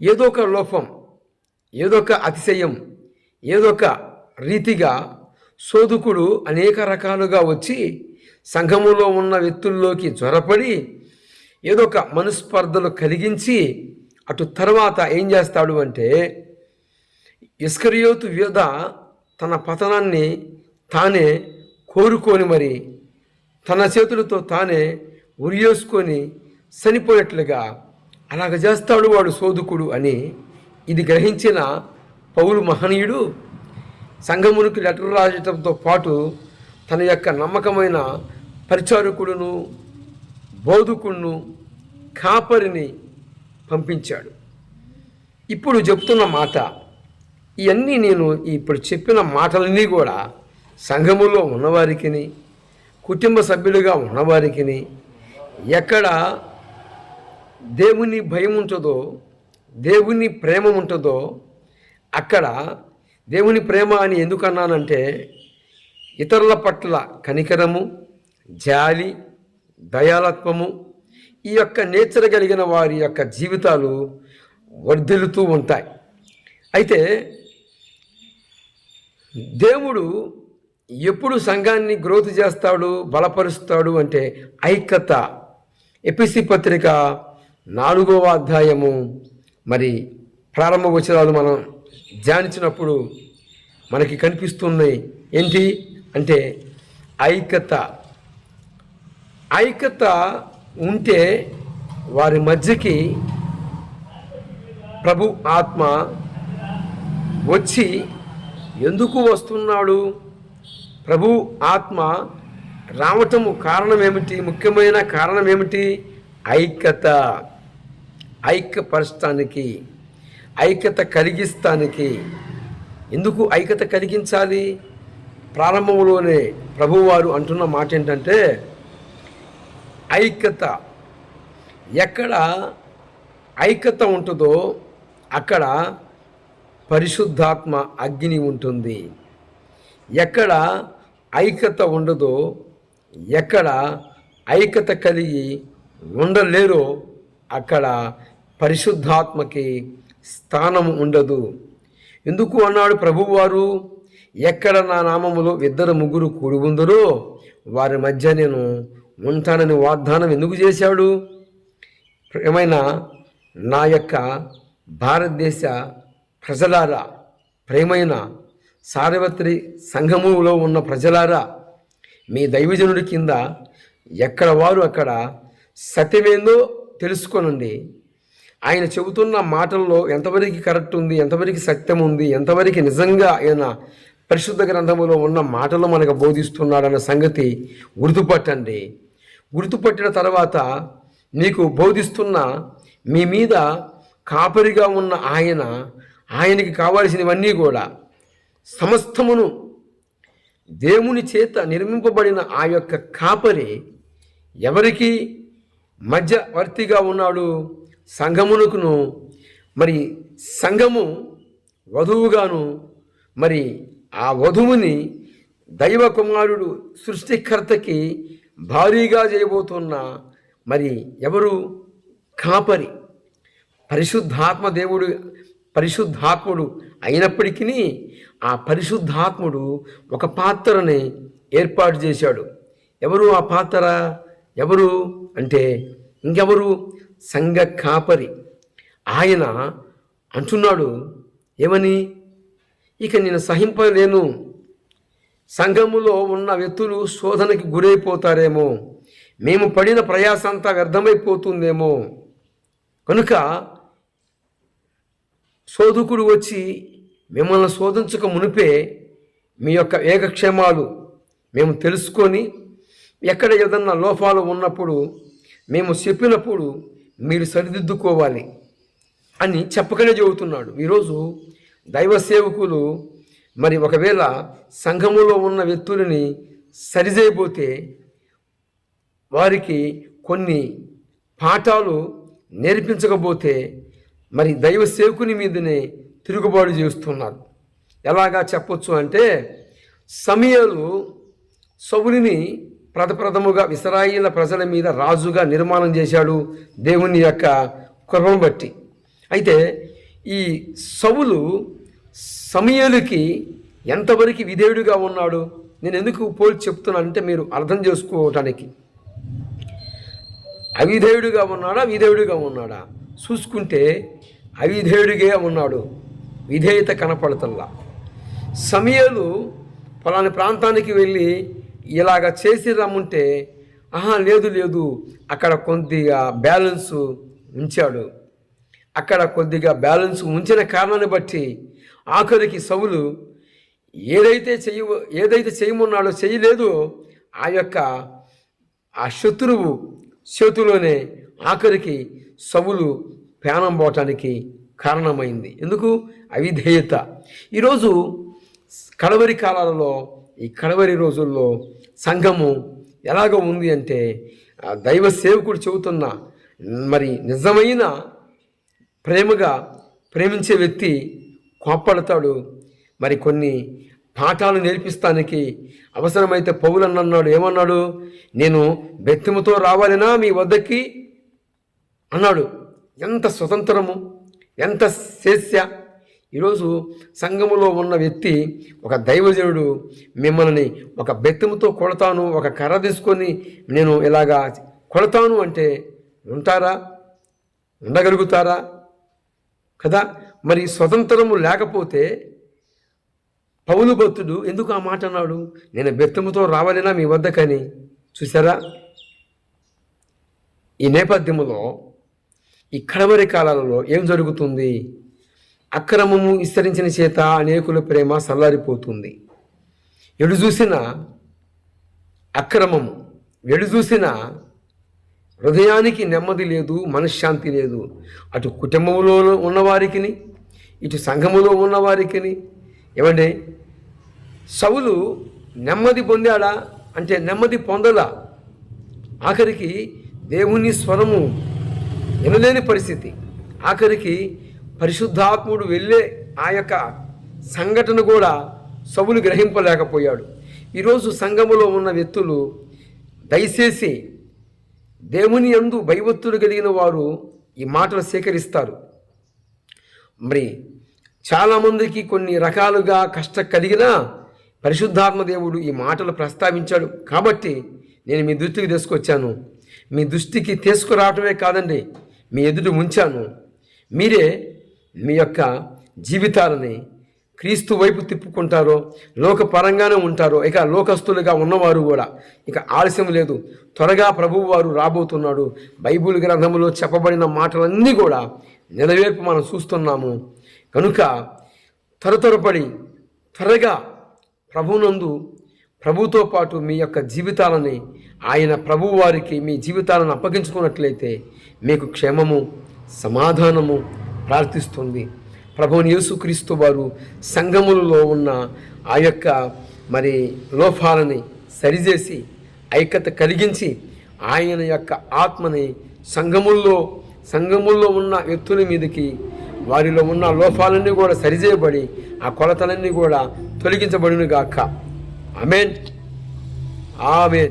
ఏదో ఒక లోపం ఏదో ఒక అతిశయం ఏదో ఒక రీతిగా శోధకుడు అనేక రకాలుగా వచ్చి సంఘములో ఉన్న వ్యక్తుల్లోకి జ్వరపడి ఏదో ఒక మనస్పర్ధలు కలిగించి అటు తర్వాత ఏం చేస్తాడు అంటే ఇస్కరియోతు యోధ తన పతనాన్ని తానే కోరుకొని మరి తన చేతులతో తానే ఉరియోసుకొని చనిపోయినట్లుగా అలాగ చేస్తాడు వాడు సోదుకుడు అని ఇది గ్రహించిన పౌలు మహనీయుడు సంఘమునికి లెటర్ రాయటంతో పాటు తన యొక్క నమ్మకమైన పరిచారకుడును బోధకుడును కాపరిని పంపించాడు. ఇప్పుడు చెప్తున్న మాట ఇవన్నీ నేను ఇప్పుడు చెప్పిన మాటలన్నీ కూడా సంఘములో ఉన్నవారికి కుటుంబ సభ్యులుగా ఉన్నవారికి ఎక్కడ దేవుని భయం ఉంటుందో దేవుని ప్రేమ ఉంటుందో అక్కడ దేవుని ప్రేమ అని ఎందుకు అన్నానంటే ఇతరుల పట్ల కనికరము జాలి దయాలత్వము ఈ యొక్క నేచర్ కలిగిన వారి యొక్క జీవితాలు వర్ధిల్లుతూ ఉంటాయి. అయితే దేవుడు ఎప్పుడు సంఘాన్ని గ్రోత్ చేస్తాడు బలపరుస్తాడు అంటే ఐక్యత. ఎపిసి పత్రిక నాలుగవ అధ్యాయము. మరి ప్రారంభ వచనాలు మనం ధ్యానించినప్పుడు మనకి కనిపిస్తున్నాయి. ఏంటి? అంటే ఐక్యత. ఐక్యత ఉంటే వారి మధ్యకి ప్రభు ఆత్మ వచ్చి ఎందుకు వస్తున్నాడు? ప్రభు ఆత్మ రావటము కారణం ఏమిటి? ముఖ్యమైన కారణం ఏమిటి? ఐక్యత. ఐక్యపరచటానికి ఐక్యత కలిగిస్తానికి ఎందుకు ఐక్యత కలిగించాలి? ప్రారంభంలోనే ప్రభువారు అంటున్న మాట ఏంటంటే ఐక్యత ఎక్కడ ఐక్యత ఉంటుందో అక్కడ పరిశుద్ధాత్మ అగ్ని ఉంటుంది. ఎక్కడ ఐక్యత ఉండదో ఎక్కడ ఐక్యత కలిగి ఉండలేరో అక్కడ పరిశుద్ధాత్మకి స్థానం ఉండదు. ఎందుకు అన్నాడు ప్రభువారు? ఎక్కడ నా నామములో ఇద్దరు ముగ్గురు కూడి ఉందరో వారి మధ్య నేను ఉంటానని వాగ్దానం ఎందుకు చేశాడు? ఏమైనా నా యొక్క భారతదేశ ప్రజలారా ప్రేమైన సార్వత్రి సంఘములో ఉన్న ప్రజలారా మీ దైవజనుడి కింద ఎక్కడ వారు అక్కడ సత్యమేందో తెలుసుకోనండి ఆయన చెబుతున్న మాటల్లో ఎంతవరకు కరెక్ట్ ఉంది ఎంతవరకు సత్యం ఉంది ఎంతవరకు నిజంగా ఆయన పరిశుద్ధ గ్రంథములో ఉన్న మాటలు మనకు బోధిస్తున్నాడన్న సంగతి గుర్తుపట్టండి. గుర్తుపట్టిన తర్వాత మీకు బోధిస్తున్న మీ మీద కాపరిగా ఉన్న ఆయన ఆయనకి కావాల్సినవన్నీ కూడా సమస్తమును దేవుని చేత నిర్మింపబడిన ఆ యొక్క కాపరి ఎవరికి మధ్యవర్తిగా ఉన్నాడు సంఘమునకును. మరి సంఘము వధువుగాను మరి ఆ వధువుని దైవ కుమారుడు సృష్టికర్తకి భారీగా చేయబోతున్న మరి ఎవరు? కాపరి. పరిశుద్ధాత్మ దేవుడు పరిశుద్ధాత్ముడు అయినప్పటికీ ఆ పరిశుద్ధాత్ముడు ఒక పాత్రని ఏర్పాటు చేశాడు. ఎవరు ఆ పాత్ర? ఎవరు? అంటే ఇంకెవరు? సంఘ కాపరి. ఆయన అంటున్నాడు ఏమని? ఇక నేను సహింపలేను. సంఘములో ఉన్న వ్యక్తులు శోధనకి గురైపోతారేమో. మేము పడిన ప్రయాసంతా వ్యర్థమైపోతుందేమో. కనుక శోధకుడు వచ్చి మిమ్మల్ని శోధించక మునిపే మీ యొక్క ఏకక్షేమాలు మేము తెలుసుకొని ఎక్కడ ఏదన్నా లోపాలు ఉన్నప్పుడు మేము చెప్పినప్పుడు మీరు సరిదిద్దుకోవాలి అని చెప్పకనే చెబుతున్నాడు. ఈరోజు దైవ సేవకులు మరి ఒకవేళ సంఘములో ఉన్న వ్యక్తులని సరిచేయబోతే వారికి కొన్ని పాఠాలు నేర్పించకపోతే మరి దైవ సేవకుని మీదనే తిరుగుబాటు చేస్తున్నారు. ఎలాగా చెప్పొచ్చు అంటే సమయాలు సౌలిని ప్రథప్రథముగా ఇస్రాయిల ప్రజల మీద రాజుగా నిర్మాణం చేశాడు దేవుని యొక్క కృపను బట్టి. అయితే ఈ సవులు సమయలుకి ఎంతవరకు విధేయుడిగా ఉన్నాడు? నేను ఎందుకు పోల్చి చెప్తున్నానంటే మీరు అర్థం చేసుకోవటానికి. అవిధేయుడిగా ఉన్నాడా? విధేయుడిగా ఉన్నాడా? చూసుకుంటే అవిధేయుడిగా ఉన్నాడు. విధేయత కనపడతల్లా. సమయాలు పలాని ప్రాంతానికి వెళ్ళి ఇలాగ చేసి రమ్ముంటే ఆహా లేదు లేదు అక్కడ కొద్దిగా బ్యాలెన్స్ ఉంచాడు. అక్కడ కొద్దిగా బ్యాలెన్స్ ఉంచిన కారణాన్ని బట్టి ఆఖరికి సవులు ఏదైతే చెయ్య ఏదైతే చేయమన్నాడో చేయలేదో ఆ యొక్క ఆ శత్రువు చేతిలోనే ఆఖరికి సవులు ప్రాణం పోవటానికి కారణమైంది. ఎందుకు? అవిధేయత. ఈరోజు కడవరి కాలాలలో ఈ కడవరి రోజుల్లో సంఘము ఎలాగ ఉంది అంటే దైవ సేవకుడు చెబుతున్న మరి నిజమైన ప్రేమగా ప్రేమించే వ్యక్తి కోప్పడతాడు. మరి కొన్ని పాఠాలు నేర్పిస్తానికి అవసరమైతే పౌలన్న అన్నాడు ఏమన్నాడు? నేను బెత్తిమతో రావాలినా మీ వద్దకి? అన్నాడు. ఎంత స్వతంత్రము ఎంత శేష్య ఈరోజు సంఘములో ఉన్న వ్యక్తి ఒక దైవజనుడు మిమ్మల్ని ఒక బెత్తముతో కొడతాను ఒక కర్ర తీసుకొని నేను ఇలాగా కొడతాను అంటే ఉంటారా? ఉండగలుగుతారా? కదా? మరి స్వతంత్రము లేకపోతే పౌలు భక్తుడు ఎందుకు ఆ మాట అన్నాడు? నేను బెత్తముతో రావాలినా మీ వద్దకని. చూసారా ఈ నేపథ్యములో ఈ కడవరి కాలాలలో ఏం జరుగుతుంది? అక్రమము విస్తరించిన చేత అనేకుల ప్రేమ సల్లారిపోతుంది. ఎడు చూసిన అక్రమము ఎడు చూసిన హృదయానికి నెమ్మది లేదు మనశ్శాంతి లేదు. అటు కుటుంబంలో ఉన్నవారికి ఇటు సంఘములో ఉన్నవారికి ఏమండి సవులు నెమ్మది పొందాడా అంటే నెమ్మది పొందలా? ఆఖరికి దేవుని స్వరము వినలేని పరిస్థితి. ఆఖరికి పరిశుద్ధాత్ముడు వెళ్ళే ఆ యొక్క సంఘటన కూడా సవులు గ్రహింపలేకపోయాడు. ఈరోజు సంఘములో ఉన్న వ్యక్తులు దయచేసి దేవుని అందు భయభక్తులు కలిగిన వారు ఈ మాటలు సేకరిస్తారు. మరి చాలామందికి కొన్ని రకాలుగా కష్ట కలిగినా పరిశుద్ధాత్మ దేవుడు ఈ మాటలు ప్రస్తావించాడు. కాబట్టి నేను మీ దృష్టికి తీసుకొచ్చాను. మీ దృష్టికి తీసుకురావటమే కాదండి మీ ఎదుటి ఉంచాను. మీరే మీ యొక్క జీవితాలని క్రీస్తు వైపు తిప్పుకుంటారో లోకపరంగానే ఉంటారో ఇక లోకస్తులుగా ఉన్నవారు కూడా ఇక ఆలస్యం లేదు. త్వరగా ప్రభువు వారు రాబోతున్నాడు. బైబిల్ గ్రంథంలో చెప్పబడిన మాటలన్నీ కూడా నెరవేర్పు మనం చూస్తున్నాము. కనుక తరతరపడి త్వరగా ప్రభునందు ప్రభుతో పాటు మీ యొక్క జీవితాలని ఆయన ప్రభువు వారికి మీ జీవితాలను అప్పగించుకున్నట్లయితే మీకు క్షేమము సమాధానము ప్రార్థిస్తుంది. ప్రభుని యేసుక్రీస్తు వారు సంఘములలో ఉన్న ఆ యొక్క మరి లోపాలని సరిచేసి ఐక్యత కలిగించి ఆయన యొక్క ఆత్మని సంఘముల్లో సంఘముల్లో ఉన్న వ్యక్తుల మీదకి వారిలో ఉన్న లోపాలన్నీ కూడా సరిచేయబడి ఆ కొలతలన్నీ కూడా తొలగించబడినగాక. ఆమెన్. ఆమెన్.